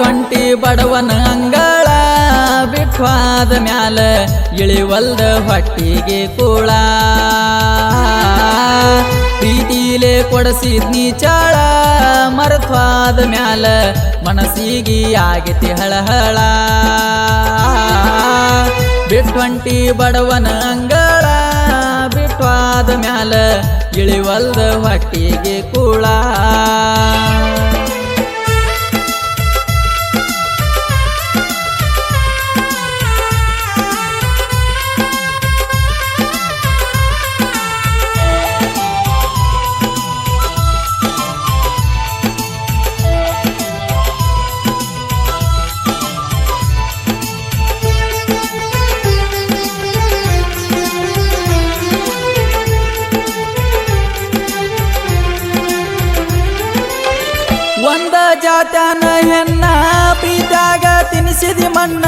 ಹೊಂಟಿ ಬಡವನ ಅಂಗಳ, ಬಿಟ್ವಾದ ಮ್ಯಾಲ ಇಳಿವಲ್ದ ಹೊಟ್ಟಿಗೆ ಕೂಳ. ಪ್ರೀತಿಲೆ ಕೊಡಸಿದ್ನಿ ಚಾಳ, ಮರತ್ವಾದ ಮ್ಯಾಲ ಮನಸ್ಸಿಗೆ ಆಗತಿ ಹಳಹಳ. ಬಿಟ್ವಂಟಿ ಬಡವನ ಅಂಗಳ, ಬಿಟ್ವಾದ ಮ್ಯಾಲ ಇಳಿವಲ್ದ ಹೊಟ್ಟಿಗೆ ಕೂಳ. ಒಂದ ಜಾತ್ಯಾನ ಹೆಣ್ಣ ಪ್ರೀತಾಗ ತಿನಿಸಿದಿ ಮಣ್ಣ.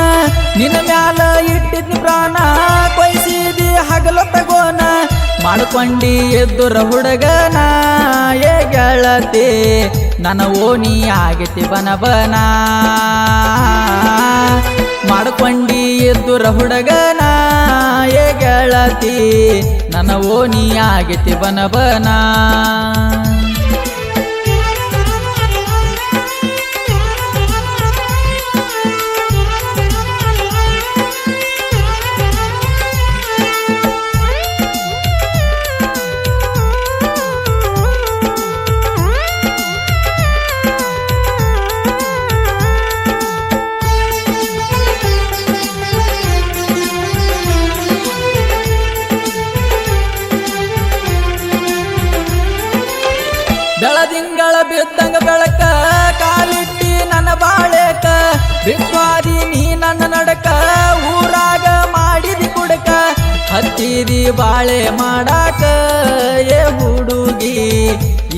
ನಿನ್ನ ಮ್ಯಾಲ ಇಟ್ಟಿದ್ನಿ ಪ್ರಾಣ, ಕೊಯ್ಸಿದಿ ಹಗಲ ತಗೋನ ಮಾಡ್ಕೊಂಡಿ ಎದ್ದುರ ಹುಡುಗನ, ಏ ಗೆಳತಿ ನನ್ನ ಓಣಿ ಆಗತಿ ಬನಬನ. ಬನ ಮಾಡ್ಕೊಂಡಿ ಎದ್ದುರ ಹುಡುಗನ, ಏ ಗೆಳತಿ ನನ್ನ ಓಣಿ ಆಗತಿ ಬನ ಬೆಳದಿಂಗಳ ಬಿದ್ದಂಗ ಬೆಳಕ, ಕಾಲಿಟ್ಟಿ ನನ್ನ ಬಾಳೆಕ ಬಿಟ್ವಾದಿ ನೀ ನನ್ನ ನಡಕ, ಊರಾಗ ಮಾಡಿದಿ ಕುಡಕ, ಹತ್ತಿದಿ ಬಾಳೆ ಮಾಡಾಕ, ಏ ಹುಡುಗಿ,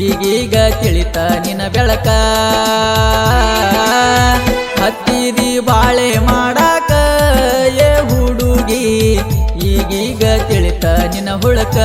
ಈಗೀಗ ತಿಳಿತ ನಿನ್ನ ಬೆಳಕ. ಹತ್ತಿದಿ ಬಾಳೆ ಮಾಡಾಕ, ಏ ಹುಡುಗಿ, ಈಗೀಗ ತಿಳಿತ ನಿನ್ನ ಹುಳಕ.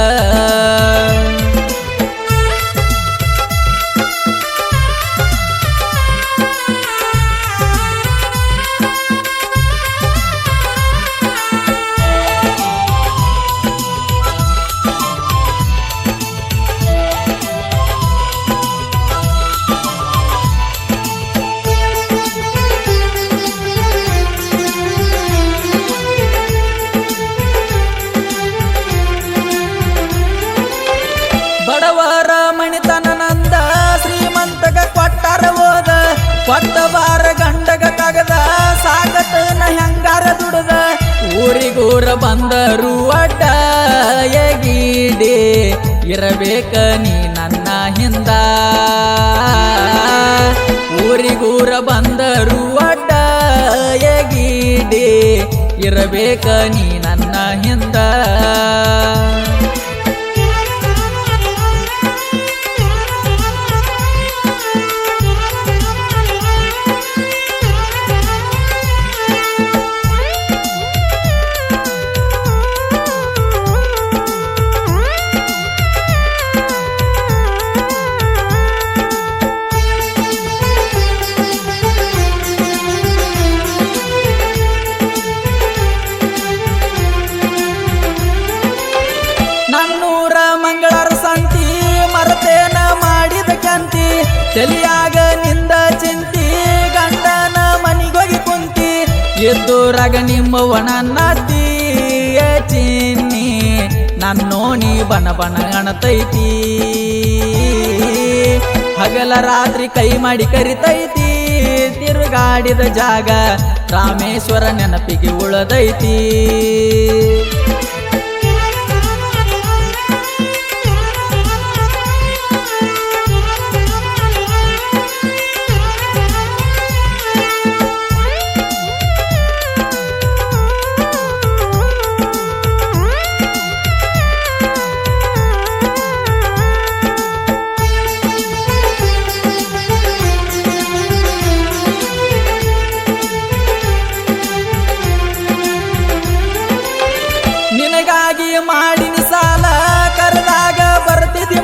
ಕೊಟ್ಟ ಬಾರ ಗಂಡಗ ಕಗದ ಸಾಗತನ ಹೆಂಗಾರ ದುಡದ, ಊರಿಗೂರ ಬಂದರು ಅಡ್ಡ ಎಗೀಡಿ ಇರಬೇಕ ನೀ ನನ್ನ ಹಿಂದ. ಊರಿಗೂರ ಬಂದರು ಅಡ್ಡ ಎಗೀಡಿ ಇರಬೇಕ ನೀ ನನ್ನ ಹಿಂದ. ತಲಿಯಾಗ ನಿಂದ ಚಿಂತಿ, ಗಂಡನ ಮನಿಗೋಗಿ ಕುಂತಿ ಎದ್ದೂರಾಗ ನಿಮ್ಮ ಒಣ ನಾತಿ ಚಿನ್ನಿ ನನ್ನೋಣಿ ಬಣ ಬಣ ಅಣತೈತಿ. ಹಗಲ ರಾತ್ರಿ ಕೈ ಮಾಡಿ ಕರಿತೈತಿ, ತಿರುಗಾಡಿದ ಜಾಗ ರಾಮೇಶ್ವರ ನೆನಪಿಗೆ ಉಳದೈತಿ.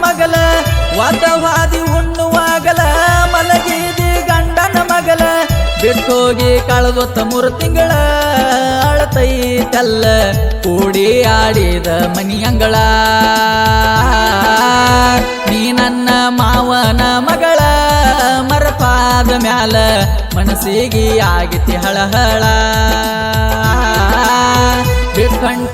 ಮಗಲ ವಾದವಾದಿ ಉಣ್ಣುವಾಗಲ ಮಲಗಿದಿ ಗಂಡನ ಮಗಲ ಬಿಟ್ಟೋಗಿ ಕಳೆದೊತ್ತ ಮೂರು ತಿಂಗಳ ಅಳತೈತಲ್ಲ ಕೂಡಿ ಆಡಿದ ಮನಿಯಂಗಳ ನೀ ನನ್ನ ಮಾವನ ಮಗಳ, ಮರಪಾದ ಮ್ಯಾಲ ಮನಸ್ಸಿಗೆ ಆಗಿತಿ ಹಳಹಳ. ಬಿಟ್ಟಂಟಿ